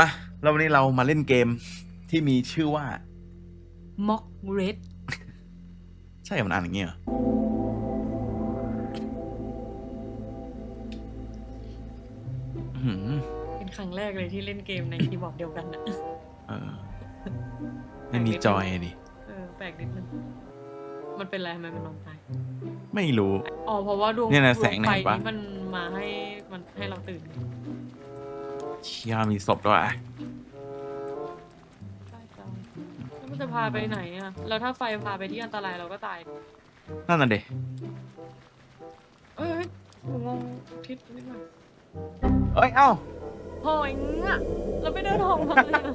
มาแล้ววันนี้เรามาเล่นเกมที่มีชื่อว่าม็อกเรดใช่มันอ่านอย่างเงี้ยเหรออื้อหือเป็นครั้งแรกเลยที่เล่นเกมในคีย์บอร์ดเดียวกันนะเออ ไม่มีจอยดิเออแปลกนิดนึงมันเป็นอะไรทำไมมันนอนตายไม่รู้ อ๋อเพราะว่าดวงเนี่ยนะดวแสงเนี่ยไฟเห็นปะ นี้มันมาให้มันให้เราตื่น เชี่ยมีศพด้วยใช่จังแล้วมันจะพาไปไหนอะแล้วถ้าไฟพาไปที่อันตรายเราก็ตาย นั่นน่ะเด็เอ้ยหนูงงทิศนิดหน่อยเอ้ยเอ้าโอ้ยอะเราไม่เดินหองทำไมอะ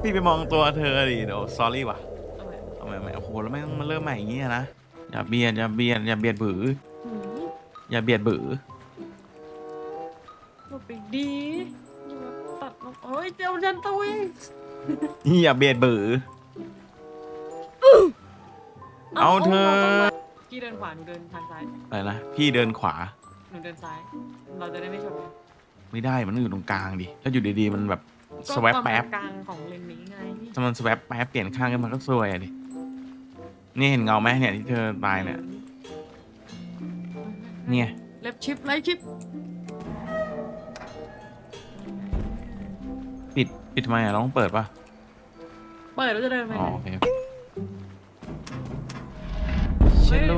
พี่ไปมองตัวเธอดิเดี๋ยว sorry ว่ะเอาไว้ทำไมไม่โอ้โหแล้วไม่ต้องมาเริ่มใหม่อย่างเงี้ยนะอย่าเบียดอย่าเบียดอย่าเบียดบือหืมอย่าเบียดบือหลบไปดี โอ้ยเจ้าจันตุยอย่าเบียดบือเอาเธอพี่เดินขวาหนูเดินทางซ้ายอะไรนะพี่เดินขวาหนูเดินซ้าย เราจะได้ไม่ชนกันไม่ได้มันอยู่ตรงกลางดิถ้าอยู่ดีๆมันแบบก็สวปความแป๊บกลางของเลนนี้ไงถ้ามันสวปแป๊บเปลี่ยนข้างกันมันก็ซวยอะดินี่เห็นเงาไหมเนี่ยที่เธอตายเนี่ยเนี่ยเล็บชิปไลท์ชิป ปิดปิดทำไมอะเราต้องเปิดปะเปิดแล้วจะเดินไปอ๋อไหนโอเคเชลโล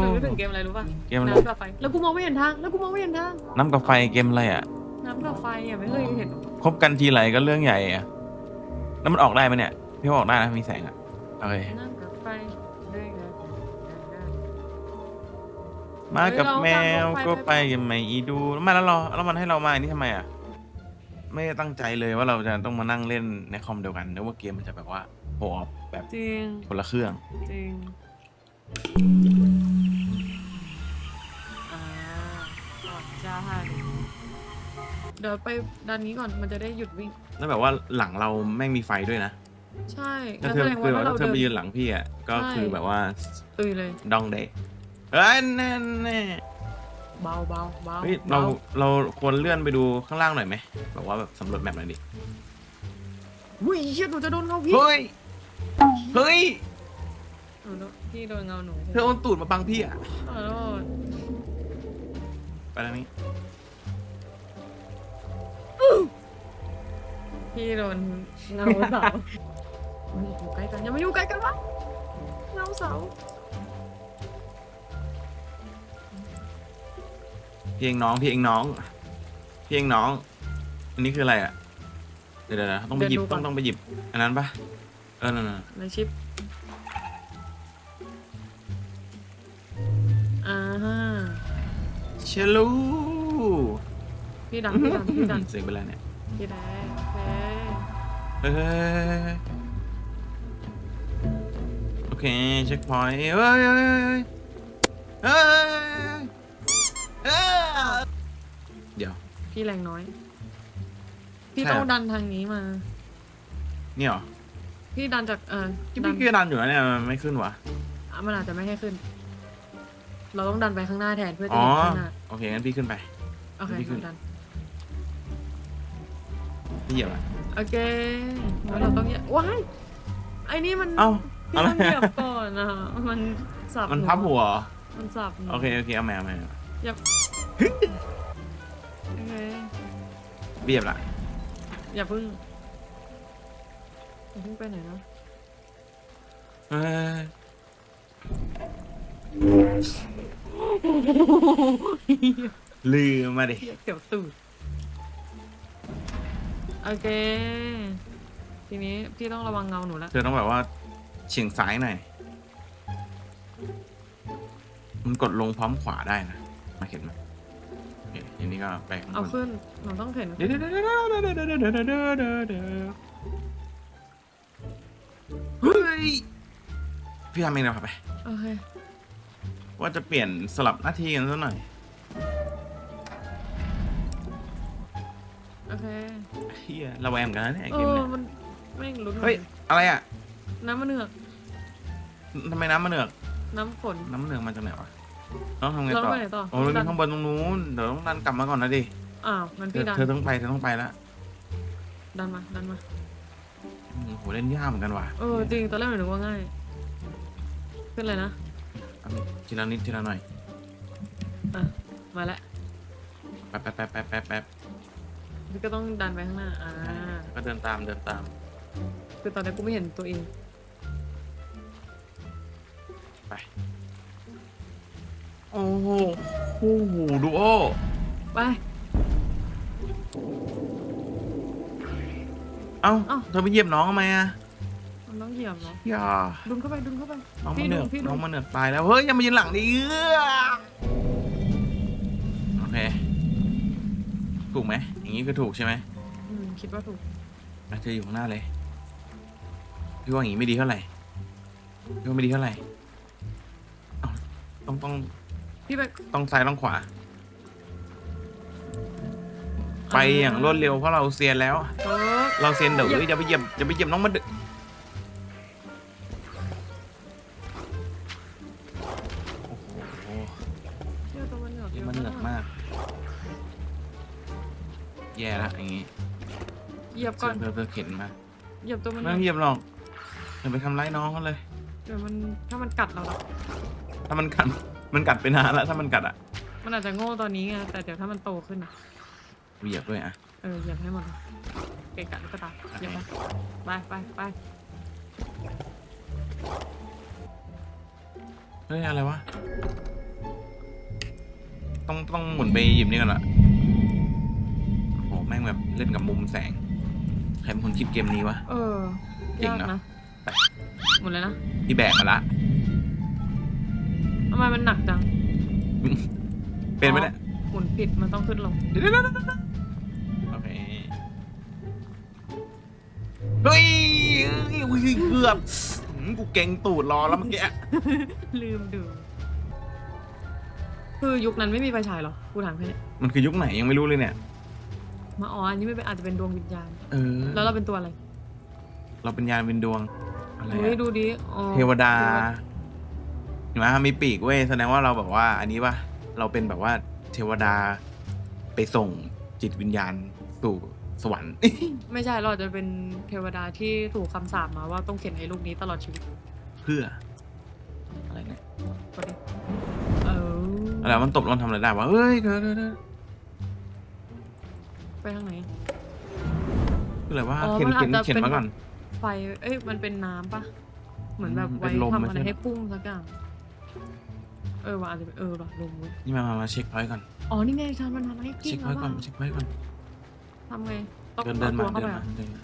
หนูนึกถึงเกมอะไรรู้ป่ะเกมอะไร น้ำกับไฟ แล้วกูมองไม่เห็นทาง แล้วกูมองไม่เห็นทาง น้ำกับไฟเกมอะไรอะน้ำกับไฟอะไม่เคยเห็น คบกันทีไรก็เรื่องใหญ่อะแล้วมันออกได้ไหมเนี่ยพี่ว่าออกได้นะมีแสงอะโอเคน้ำกับไฟได้ไงมากับเฮ้ยเราแมวตามรถไฟก็ไปไปไปยังไม่อีดูแล้วมาแล้วรอแล้วมันให้เรามาอันนี่ทำไมอะ ไม่ได้ตั้งใจเลยว่าเราจะต้องมานั่งเล่นในคอมเดียวกันนึกว่าเกมมันจะแบบว่าโผล่แบบจริง คนละเครื่อง จริงอ่าก่อนจ้าเดี๋ยวไปด้านนี้ก่อนมันจะได้หยุดวิ่ง แล้วแบบว่าหลังเราแม่งมีไฟด้วยนะใช่ถ้างั้นเธอแสดงคือว่าแบบถ้าเราถ้าเธอไปเดินยืนหลังพี่อะก็ใช่ คือแบบว่าตุยเลย ดองเดะเอ้ยแน่แน่ เบาเบาเบาเฮ้ยเราบาเราควรเลื่อนไปดูข้างล่างหน่อยไหมแบบว่าแบบสำรวจแมปหน่อยดิอุ้ยเชี่ยหนูจะโดนเงาพี่เฮ้ยเฮ้ยหนูโดนพี่โดนเงาหนูเธอเอาตูดมาบังพี่อะขอโทษไปทางนี้พี่โดนเงาเสาอุ๊ยอยู่ใกล้กันอย่ามาอยู่ใกล้กันวะเงาเสา พี่เองน้องพี่เองน้องพี่เองน้อง อันนี้คืออะไรอะ เดี๋ยวเดี๋ยวเดี๋ยวต้องไปหยิบต้องต้องไปหยิบ อันนั้นปะเออนั่นน่ะในชิปอ่าฮะเชลูพี่ดันพี่ดันพี่ดันเสียงไปแล้วเนี่ยพี่แดงโอเคเฮ้ยโอเคเช็คพอยต์เฮ้ยเฮ้ยเฮ้ยเฮ้ย พี่แรงน้อย พี่ใช่ ต้องเหรอดันทางนี้มานี่เหรอพี่ดันจากเออที่ดัพี่ก็ดันอยู่นะเนี่ยมันไม่ขึ้นวะอะมันอาจจะไม่ให้ขึ้น เราต้องดันไปข้างหน้าแทนเพื่อจะอ๋อเห็นข้างหน้าโอเคงั้นพี่ขึ้นไป โอเคพี่ขึ้น ดันพี่เหยียบอะโอเคแล้วเราต้องเหยียบว้ายไอ้นี่มันเอ้าพี่อะไรต้องเหยียบก่อนนะมันสับมันนูพับหัวเหรอมันสับหนูโอเคโอเคเอาใหม่เอาใหม่เหยียบ โอเคเบียบละอย่าเพึ่งอย่าเพึ่งไปไหนนะเอ้ยลืมมาดิเหี้ยเกี่ยวตูดโอเค ทีนี้พี่ต้องระวังเงาหนูละเธอต้องแบบว่าเฉียงซ้ายหน่อย มันกดลงพร้อมขวาได้นะ มาเห็นไหมโอเคทีนี้ก็ไปข้างบเอานขึ้น หนูต้องเห็นเดี๋ยวเดี๋ยวเดี๋ยวเดี๋ยวเดี๋ยวเดี๋ยวเดี๋ยวเดี๋ยวเดี๋ยวเดี๋ยวเฮ้ยพี่ทำเองนะครับไป โอเค ว่าจะเปลี่ยนสลับหน้าที่กันสักหน่อย โอเคเฮียระแวงเหมือนกันนะเนี่ยไอ้เอเกมอเนี่ยมันไม่งลุ้นเฮ้ย อะไรอะ น้ำมันเหนือกทำไมน้ำมันเหนือกน้ำฝนน้ำมันเหนือกมาจากไหนวะ ต้องทำไงเราต่อไปไหนต่อโอ้ยมีข้างบนตรงนู้นเดี๋ยวต้องดันกลับมาก่อนนะดิอ้าวมันเธพี่อดัน เธอต้องไปเธอต้องไปแล้วดันมา ดันมา อืมโหเล่นยากเหมือนกันว่ะเออจริงตอนแรกหนูนึกว่าง่าย ขึ้นเลยนะ เอาทีละนิดทีละหน่อยอะ มาแล้วแป๊บแป๊บแป๊บแป๊บแป๊บแป๊บพี่ก็ต้องดันไปข้างหน้า อ่า ก็เดินตามเดินตามคือตอนนี้กูไม่เห็นตัวเองไป โอ้โหโอ้โหดูโอไป เอ้าเอ้า เธอไปเหยียบน้องทำไมอะมันต้องเหยียบเนาะอย่าดุนเข้าไปดุนเข้าไปน้องพี่มันเหดุนือกพี่ดุน้องมันเหนือกตายแล้ว เฮ้ยอย่ามายืนหลังดิเอื้อโอเค ถูกไหมอย่างนี้คือถูกใช่ไหมอืมคิดว่าถูกอะเธออยู่ข้างหน้าเลยพี่ว่าอย่างนี้ไม่ดีเท่าไหร่พี่ว่าไม่ดีเท่าไหร่เอ้าต้องต้อง พี่ไปต้องซ้ายต้องขวา ไปอย่างรวดเร็วเพราะเราเซียนแล้ว เออ เราเซียนเดี๋ยวเหยียบ อย่าไปเหยียบอย่าไปเหยียบน้องมันดึโอ้โหเชื่อตัวมันเหนือกนี่มันเหนือกมาก แย่ละอย่างงี้เหยียบเธก่ออนเธอเธอเข็นมาเหยียบตัวมันไม่ต้องเหยียบหรอกอย่าไปทำร้ายน้องเขาเลย เดี๋ยวมันถ้ามันกัดเราอะถ้ามันกัด มันกัดไปนานแล้วถ้ามันกัดอะมันอาจจะโง่ตอนนี้ไงแต่เดี๋ยวถ้ามันโตขึ้นอะเหยียบด้วยอะเออเหยียบให้หมดเลยเกะกะลูกกระตาเหยียบไปไปไปไปเฮ้ยอะไรวะต้องต้องหมุนไปหยิบนี่กันละโอ้โหแม่งแบบเล่นกับมุมแสงใครเป็นคนคิดเกมนี้วะ เออจริงยากเนอะ นะหมดเลยนะ พี่แบกมาละ ทำไมมันหนักจังเป็นไหมเนี่ยหมุนผิดมันต้องขึ้นลงเดี๋ยวเดี๋ยวเดี๋ยวเดี๋ยวโอเคเฮ้ยเฮ้ยอุ้ยเกือบหืมกูเก่งตูดรอแล้วเมื่อกี้ลืมดูคือยุคนั้นไม่มีไฟฉายเหรอ กูถามแค่เนี้ยมันคือยุคไหนยังไม่รู้เลยเนี่ย มาอ๋ออันนี้ไม่เป็นอาจจะเป็นดวงวิญญาณ เออ แล้วเราเป็นตัวอะไร เราเป็นยานเป็นดวง อะไรเฮ้ยอะดูดิอ๋อเทวดา เห็นไหมมีปีกเว้ยแสดงว่าเราแบบว่า อันนี้ปะเราเป็นแบบว่าเทวดาไปส่งจิตวิญญาณสู่สวรรค์ ไม่ใช่เราอาจจะเป็นเทวดาที่ถูกคำสาปมาว่าต้องเขียนไอ้ลูกนี้ตลอดชีวิตเพื่อ อะไรเนี่ยกดดิเอออะไรมันตบมันทำอะไรได้วะเฮ้ยเธอเธอเธอไปทางไหน คืออะไรว่าอ๋อเข็นมันอาจเข็นจะเข็นเป็น มาก่อน ไฟ เอ้ย มันเป็นน้ำปะเหมือนแบบอืมไว้เป็นลมทำไม่อะไรใช่ให้พุ่งสักอย่างเออว่ะอาจจะเป็นเออว่ะลมเว้ยนี่มามามาเช็คพอยต์ก่อน อ๋อนี่ไงทำมันทำให้กิ้เช็งคพอแล้ยวต์ก่อนว่ะเช็คพอยต์ก่อน ทำไงต้องเดินเดินเอามาตัวเข้าเดินไปมาเหรอเดินมา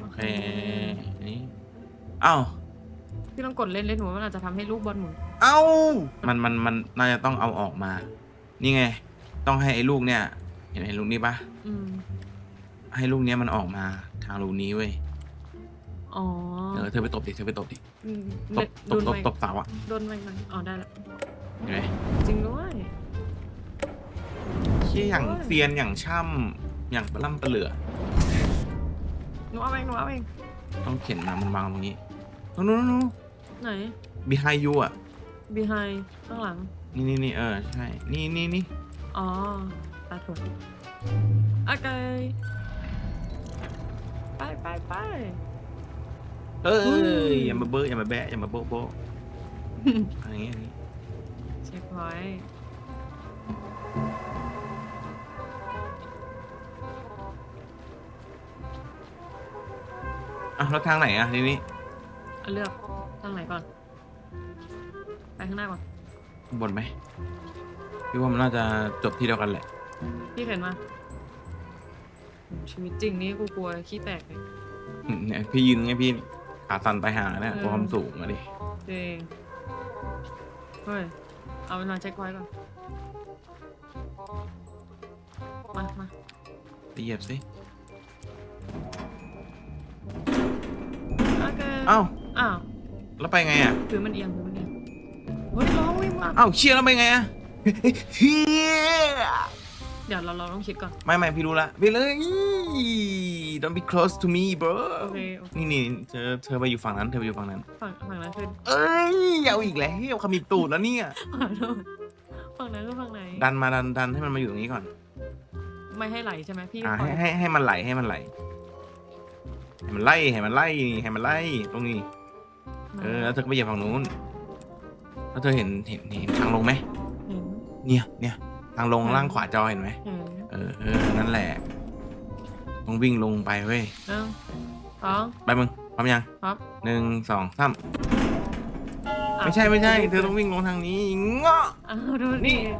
โอเคอันนี้เอ้า พี่ต้องกดเล่นเล่นหนูว่ามันอาจจะทำให้ลูกบอลหมุนเอ้า มันมันมันน่าจะต้องเอาออกมา นี่ไง ต้องให้ไอ้ลูกเนี่ย เห็นไอ้ลูกนี้ปะอืมให้ลูกเนี้ยมันออกมาทางรูนี้เว้ย อ๋อเออเธอไปตบดิเธอไปตบดิอืมตบตโดบนตบไปตบเสาอะโดนไปไหมอ๋อได้แล้วเห็นไหมจริงด้วยเชี่ยอย่างโอ้ยเซียนอย่างช่ำอย่างปลาล่ำปลาเหลือหนูเอาเองหนูเอาเองต้องเข็นมามันวางตรงนี้นู้นนู้นนู้นไหน behind you อะ behind ข้างหลัง นี่นี่นี่เออใช่ นี่นี่นี่อ๋อตาถั่วโอเคไปไปไป เอ้ยยอย่ามาเบ้ออย่ามาแบะอย่ามาโบ๊ะโบ๊ะอะไรอย่างเงี้ยอย่างงี้เช็คพอยต์อะแล้วทางไหนอะทีนี้เอาเลือกทางไหนก่อน ไปข้างหน้าก่อน ข้างบนไหมพี่ว่ามันน่าจะจบที่เดียวกันแหละ พี่เห็นมา ชีวิตจริงนี่กูกลัวขี้แตกเลย อืมเนี่ยพี่ยืนไงพี่ ขาสั่นไปหาเนี่ยเออกลัวความสูงอะดิจริงเฮ้ย เอาเวลาเช็คพอยต์ก่อน มามาไปเหยียบสิโอเคเอ้าอ้าวแล้วไปไงอะถือมันเอียงถือมันเอียงเฮ้ยร้องวิ่งมาเอ้าเชียร์แล้วไปไงอะเฮียเดี๋ยวเราเราต้องคิดก่อนไม่ไม่พี่รู้ละพี่เลย don't be close to me bro โอเคโอเคนี่นี่เธอเธอไปอยู่ฝั่งนั้นเธอไปอยู่ฝั่งนั้น ฝั่งฝั่งนั้นคือเอ้ยเอาอีกแล้วขมิบตูดแล้วเนี่ย ฝั่งนั้นฝั่งนั้นคือฝั่งไหน ดันมาดันดันให้มันมาอยู่ตรงนี้ก่อน ไม่ให้ไหลใช่ไหมพี่อ่าปล่ให้อยให้ให้มันไหลให้มันไหลให้มันไล่ให้มันไล่ให้มันไล่ตรงนี้ เออแล้วเธอก็ไปเหยียบฝั่งนู้น แล้วเธอเห็นเห็นเห็นทางลงไหมเห็นเนี่ยเนี่ยทางลงเห็นล่างขวาจอเห็นไหมเห็นเออเออนั่นแหละ ต้องวิ่งลงไปเว้ยหนึ่งสอง ไปมึงพร้อมยังครับ หนึ่งสองสามอะไม่ใช่ไม่ใช่ เธอต้องวิ่งลงทางนี้เงาะอ้าวดูนี่นี่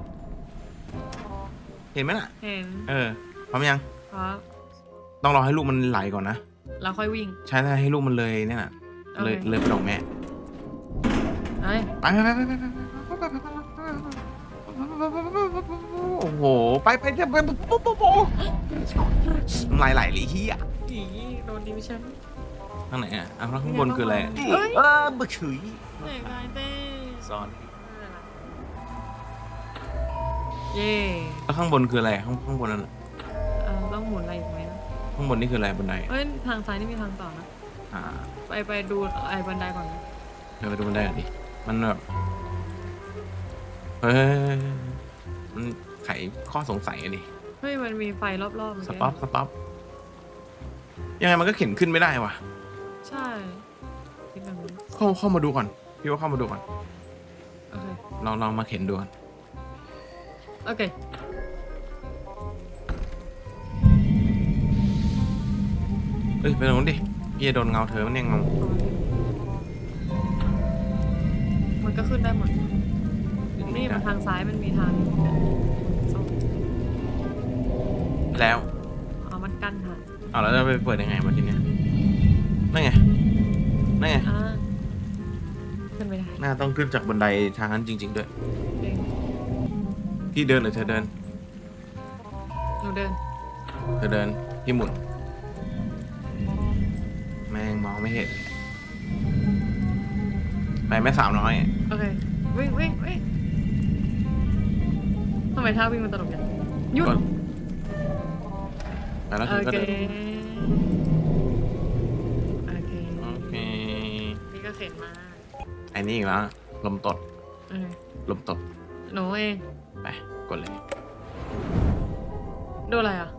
เห็นไหมล่ะ เห็นเออพร้อมยัง ครับ ต้องรอให้ลูกมันไหลก่อนนะแล้วค่อยวิ่ง ใช่ถ้าให้ลูกมันเลยเนี่ยน่ะโอเคเลยเลยไปดอกแม่ เอ้ยไปไปไปไปไปไปโอ้โห ไปไปไปไปปุ๊บปุ๊บปุ๊บน้ำ ลายไหลเลยเฮียอีโดนดิวชั่นข้างไหนอะอะข้างบนคืออะไรเอ้ยเออบึกฉุยเด็กไงเต้ซ้อนเย่แล้วข้างบนคืออะไรข้างข้างบนนั้นน่ะเออต้องหมุนอะไรอีกไหมนะข้างบนนี่คืออะไรบันไดเอ้ยทางซ้ายนี่มีทางต่อนะ อ่าไปไปดูไอ้บันไดก่อนนะเดี๋ยวไปดูบันไดก่อนดิมันแบบเฮ้ยมันไขข้อสงสัยอะดิ เฮ้ยมันมีไฟรอบๆเมื่อสกี้ต็อปสต็อปยังไงมันก็เข็นขึ้นไม่ได้ว่ะ ใช่คิดแบบนี้เข้าเข้ามาดูก่อน พี่ว่าเข้ามาดูก่อน โอเคลองลองมาเข็นดูก่อนโอเคเอ้ยไปตรงนู้นดิ พี่จะโดนเงาเธอมันเนี่ยเงามันก็ขึ้นได้หมดนี่มันทางซ้ายมันมีทางส้ม แล้วเอามันกั้นทางเอาแล้วจะไปเปิดยังไงวะทีเนี้ยนั่นไงนั่นไงอ่าขึ้นไม่ได้น่าต้องขึ้นจากบันไดทางนั้นจริง ๆ ด้วย เองพี่เดินหรือเธอเดิน หนูเดินเธอเดินพี่หมุน แม่งมองไม่เห็น ไปแม่สาวน้อยโอเควิ่งวิ่งวิ่งทำไมท่าวิ่งมันตลกจังหยุดก่ อนไปแล้วโอเธอก็เค เดินโอเค โอเคนี่ก็เข็นมาไอ้นี่อีกแล้วลมตดโอเคลมตดหนูเองไปกดเลยดูอะไรอะ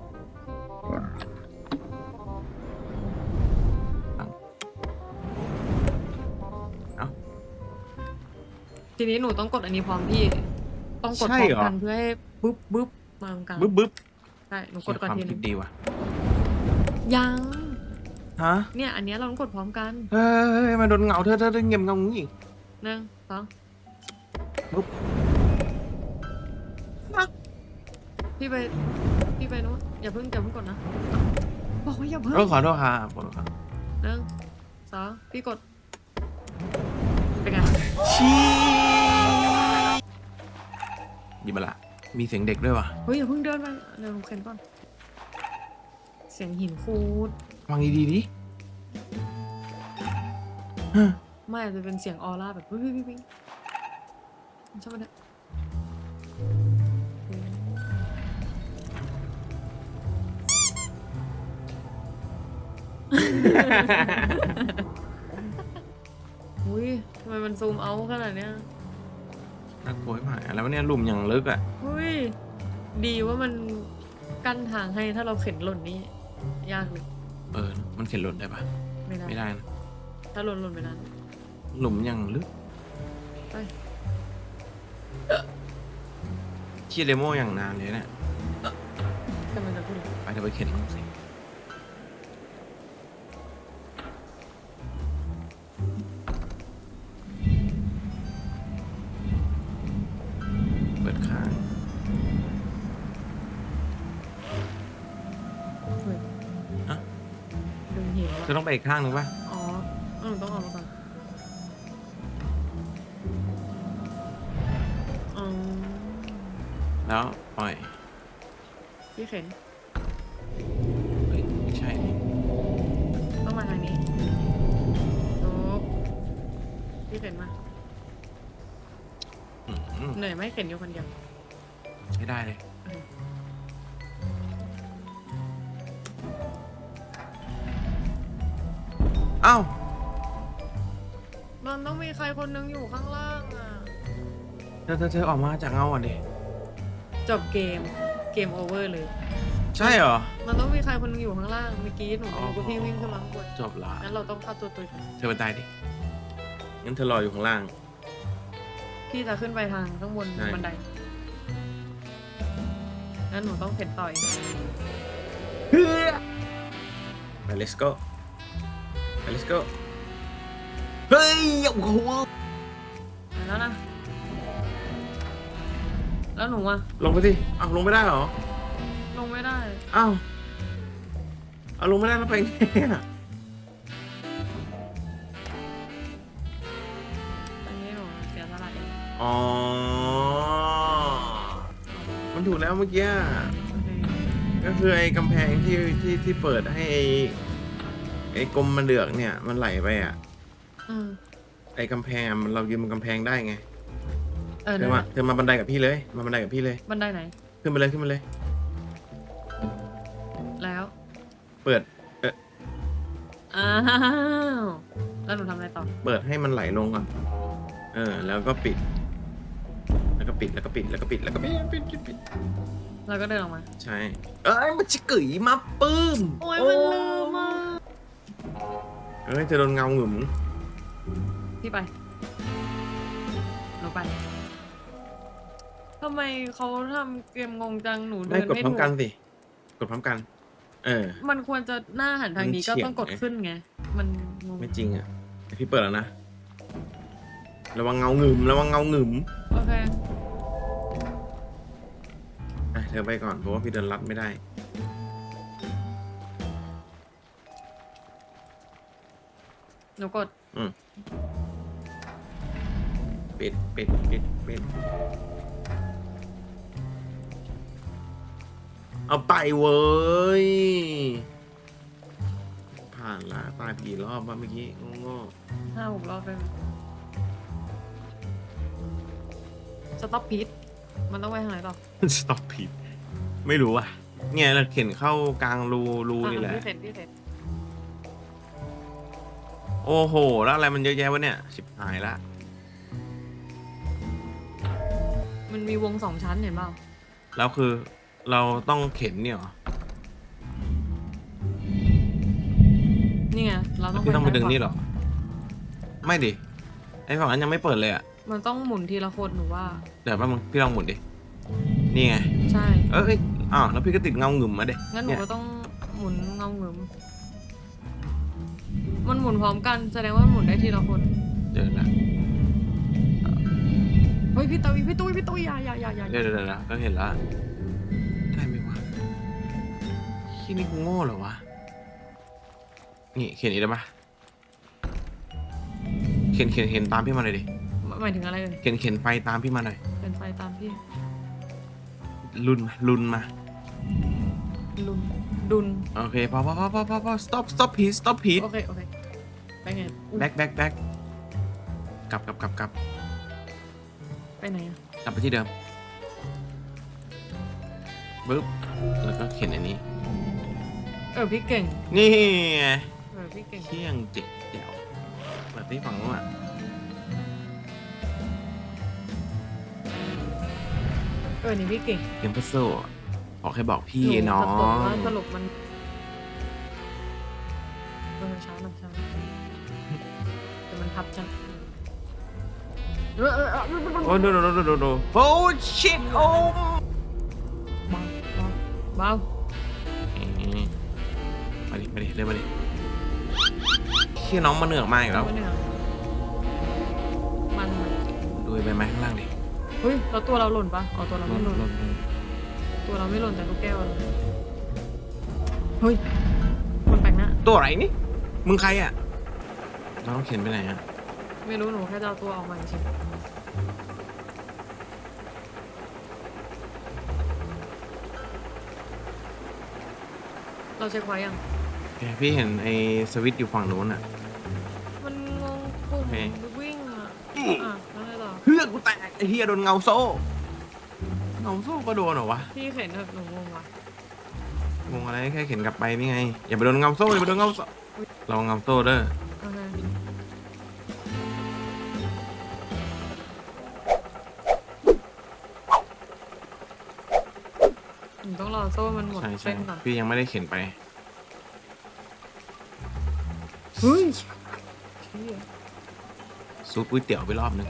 เอ้าทีนี้หนูต้องกดอันนี้พร้อมพี่ ต้องกดใช่พร้อมเหรอกันเพื่อให้บึ๊บบึ๊บมาตรงกลางบึ๊บบึ๊บ ใช่หนูกดก่อนความทีนึคิดงดีว่ะ ยัง ฮะ เนี่ยอันเนี้ยเราต้องกดพร้อมกันเฮ้ยมาโดนเงาเธอเธอเธอเงียบเงางี้อีกหนึ่งสองบึ๊บพี่ไปพี่ไปนู้นอย่าเพิ่งอย่าเพิ่งกดนะบอกว่าอย่าเพิ่งเออขอโทษครับขอโทษครับหนึ่งสองพี่กดเป็นไงชี้หยิบมาละ มีเสียงเด็กด้วยว่ะเฮ้ยอย่าเพิ่งเดินไปเดี๋ยวผมเข็นก่อน เสียงหินคูดฟังดีๆดิไม่อาจจะเป็นเสียงออร่าแบบวิ่งวิ่งวิ่งชอบมันเนี่ยอุ้ยทำไมมันซูมเอาขนาดเนี้ยน่ากลัวมากแล้วเนี่ยหลุมอย่างลึกอะ อุ้ย ดีว่ามันกั้นทางให้ถ้าเราเข็นหล่นนี่ยากเลยเออ มันเข็นหล่นได้ปะไม่ได้ ไม่ได้นะถ้าหล่นหล่นไปนั้นหลุมอย่างลึกไปเชียเดโมอย่างนานเลยเนี่ยแต่มันจะพูด ไปเธอไปเข็นบ้างสิ ไปอีกข้างหนึ่งปะอ๋อเออต้องออกมาก่อนอืมแล้วปล่อยพี่เข็นเฮ้ยไม่ใช่นี่ต้องมาทางนี้โอ้พี่เข็นมาอืมเหนื่อยไหมเข็นอยู่คนเดียวไม่ได้เลยเออ อ้ามันต้องมีใครคนนึงอยู่ข้างล่างอะ เธอเธอเธอออกมาจากเงาก่อนดิ จบเกม เกมโอเวอร์เลย ใช่เหรอ มันต้องมีใครคนหนึงอยู่ข้างล่าง เมื่อกี้หนูอ๋อไม่รู้ว่าพี่วิ่งขึ้นมาข้างบนจบละ งั้นเราต้องฆ่าตัวตุยเธอไปตายดิ งั้นเธอรออยู่ข้างล่าง พี่จะขึ้นไปทางข้างบนใช่ บันไดงั้นหนูต้องเข็นต่อย ไป let's go ไป let's go เฮ้ยโอ้โหแล้วนะแล้วหนูอะลงไปสิอ้าวลงไม่ได้เหรอลงไม่ได้ อ้าวเอาลงไม่ได้แล้วไปไงอะอันนี้หนูเสียสละเองอ๋อ มันถูกแล้วเมื่อกี้อะโอเคก็คือไอ้กำแพงที่ที่ที่เปิดให้ไอ้ ไอ้กลมมันเดือกเนี่ย มันไหลไปอะ อืมไอ้กำแพงอะมันเรายืนบนกำแพงได้ไง เออเธนั่อนแหมาละเธอมาบันไดกับพี่เลย มาบันไดกับพี่เลย บันไดไหน ขึ้นไปเลยขึ้นไปเลย แล้วเปิดเอออ้าวแล้วหนูทำอะไรต่อเปิดให้มันไหลลงก่อน เออ แล้วก็ปิด แล้วก็ปิด แล้วก็ปิด แล้วก็ปิด แล้วก็ปิดปิดปิดปิดแล้วก็เดินออกมา ใช่ เอ้ยมันจะกึ๋ยมาปื้มโอ้ยมันลืมอะ เอ้ยจะโดนเงาหงึมพี่ไปหนูไปทำไมเขาทำเกมงงจังหนูเดิไม่นกดไม่พร้อถูมกกันสิ กดพร้อมกัน เออ มันควรจะหน้าหันทางนี้มันก็เฉียงต้องกดไงขึ้นไง มันงงไม่จริงอะเดี๋ยวพี่เปิดแล้วนะ ระวังเงาหงึมระวังเงาหงึมโอเคอะเธอไปก่อนเพราะว่าพี่เดินลัดไม่ได้ หนูกดอืมปิดปิดปิดปิดเอาไปเว้ย ผ่านละตายไปกี่รอบวะเมื่อกี้โง่ห้าหกรอบไปสต็อปพีทมันต้องไปทางไหนต่อๆ สต็อปผิด ไม่รู้อะ เนี่ยเราเข็นเข้ากลางรูรูนี่แหละ พี่เสร็จพี่เสร็จ โอ้โห แล้วอะไรมันเยอะแยะวะเนี่ยชิบหายละ มันมีวงสองชั้นเห็นเปล่าแล้วคือเราต้องเข็นเนี่ยเหรอนี่ไงเราต้องพี่ต้องไปซ้ายดึงขวานี่เหรอ ไม่ดิ ไอ้ฝั่งนั้นยังไม่เปิดเลยอะมันต้องหมุนทีละคนหนูว่า เดี๋ยวแป๊บนึงพี่ลองหมุนดิ นี่ไง ใช่ เอ้ยอ้าวแล้วพี่ก็ติดเงาหงึมมาเด็งั้นหนูเนี่ยก็ต้องหมุนเงาเหงืม มันหมุนพร้อมกันแสดงว่ามันหมุนได้ทีละคน เดี๋ยวนะเฮ้ยพี่ตุ้ยพี่ตุ้ยพี่ตุ้ยอย่าอย่าอย่าอย่าเดี๋ยวเดี๋ยวเดี๋ยวนะก็เห็นละได้ไหมวะที่นี่กูโง่เหรอวะ นี่เขียนอีกได้ปะเขียนเขียนเขียนตามพี่มาหน่อยดิ หมายถึงอะไรเอ่ยเขียนเขียนไฟตามพี่มาหน่อย เป็นไปตามพี่ลุนมาลุนมา ลุนดุนโอเคพอพอพอพอพอพอ stop stop please stop please โอเคโอเค ไปไงอุ๊ย back back back กลับกลับกลับกลับไปไหนอะกลับไปที่เดิมปึ๊บแล้วก็เขียนอันนี้ เออพี่เก่งนี่ไงเออพี่เก่งเที่ยงเจ็ดแจ๋วเปิดที่ฝั่งนู้นอะเออนี่พี่เก่งเกมพัซเซิลขอแค่บอกพี่หน้อสะกดงว่าสรุปมันเออช้าหน่อยช้าหน่อยแต่ มันทับจังเออเออเออโอ้ดูดูดูดูดูโอ้ชิตโอ้เบาเบาเบามาดิมาดิเร็วมาดิเชี่ยน้องมาเหนือกมาอีกแล้วไม่เหนื่อยมันดูใบไม้ข้างล่างดิเฮ้ยแล้วตัวเราหล่นปะอ๋อตัวเราลไม่นหล่นลนลนตัวเราไม่หล่นแต่ลูกแก้วเราเฮ้ยคนแปลกหน้าตัวอะไรนี่มึงใครอะ เราต้องเขียนไปไหนอะไม่รู้หนูแค่จะเอาตัวออกมาเฉยเราเช็คไว้ยัง แกพี่เห็นไอ้สวิตช์อยู่ฝั่งนู้นอะ มันงงปุ่มโอเค วิ่งอะ อะแล้วไงต่อ เฮือกกูแตกไอ้เฮียโดนเงาโซ่เงาโซ่ก็โดนเหรอวะพี่เข็นเถอะหนูงงว่ะงงอะไรแค่เข็นกลับไปนี่ไงอย่าไปโดนเงาโซ่อย่าไปโดนเงาโซ่ลองเงาโซ่เด้อโอเคหนูต้องรอ ใช่ใช่เส้นก่อนพี่ยังไม่ได้เข็นไป เฮ้ยเชี่ยซูปก๋วยเตี๋ยวไปรอบนึง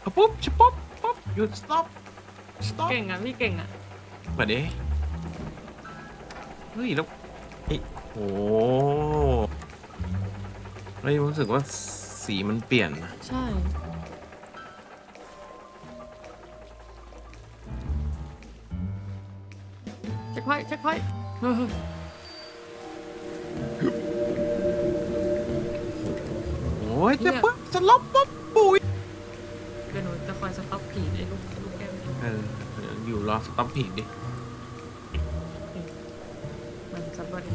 เอาปุ๊บชิบปุ๊บปุ๊บหยุด stop stop เก่งอะพี่เก่งอะเปิดดิเฮ้ยแล้วเฮ้ยโอ้เฮ้ยรู้สึกว่าสีมันเปลี่ยนนะใช่ เช็คไว้เช็คไว้เฮ้ยโอ้ยจะปุ๊บสลบปุ๊บปุยเดี๋ยวหนูจะคอยสต็อปผีไอ้ลูกลูกแก้วเอออยู่รอสต็อปผิดดิมันสับวัดิ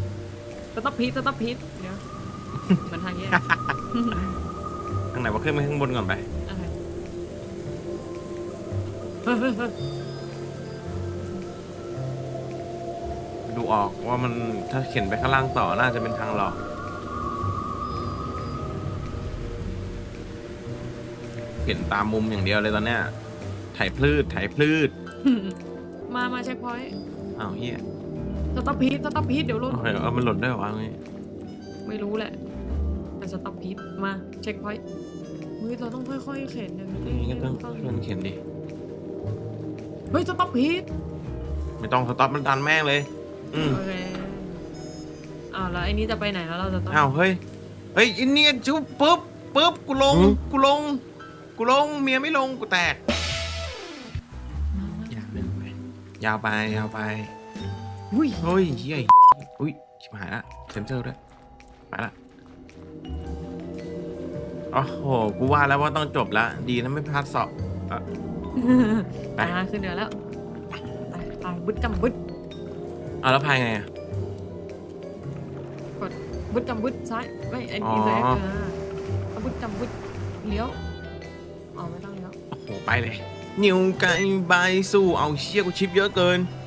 สต็อปพีทสต็อปพีทเดี๋ยวเหมือนทางแยกทางไหนว่าขึ้นไปข้างบนก่อนไปอะไรเฮ้ยเฮ้ยเฮ้ย ดูออกว่ามันถ้าเข็นไปข้างล่างต่อน่าจะเป็นทางหลอก เห็นตามมุมอย่างเดียวเลยตอนเนี้ยถ่ายพลืดถ่ายพลืดมามาเช็คพอยต์อ้าวเฮียสต็อปพีทสต็อปพีทเดี๋ยวลดโอเคเอามันหล่นได้เหรอวะงี้ไม่รู้แหละแต่สต็อปพีทมาเช็คพอยต์เฮ้ยเราต้องค่อยๆเข็นอย่างนี้นี่ก็ต้องเพื่อนเข็นดิ เฮ้ยสต็อปพีทไม่ต้องสต็อปมันดันแม่งเลย อืมโอเคอ้าวแล้วไอ้นี้จะไปไหนแล้วเราจะต้องอ้าวเฮ้ยเฮ้ยอินเนี่ยจุ๊บปุ๊บปุ๊บกูลงหืมกูลง กูลงเมียไม่ลงกูแตกยาวไปยาวไปยาวไปอุ้ยเฮ้ยเฮ้ยอุ้ยชิบหายละเซนเซอร์ด้วยไปละโอ้โหกูว่าแล้วว่าต้องจบละดีนะไม่พลาดสอบอะไป อ่าขึ้นเดือแล้วไปไปบึดจำบึด เอาแล้วพายไงอะ กดบึดจำบึดซ้ายไม่ไอ้อ๋อ นี่เลยเออเอาบึดจำบึดเลี้ยวอ๋อไม่ต้องเลี้ยวโอ้โหไปเลย นิวไกบายสู้เอาเชี่ยกูชิปเยอะเกินเ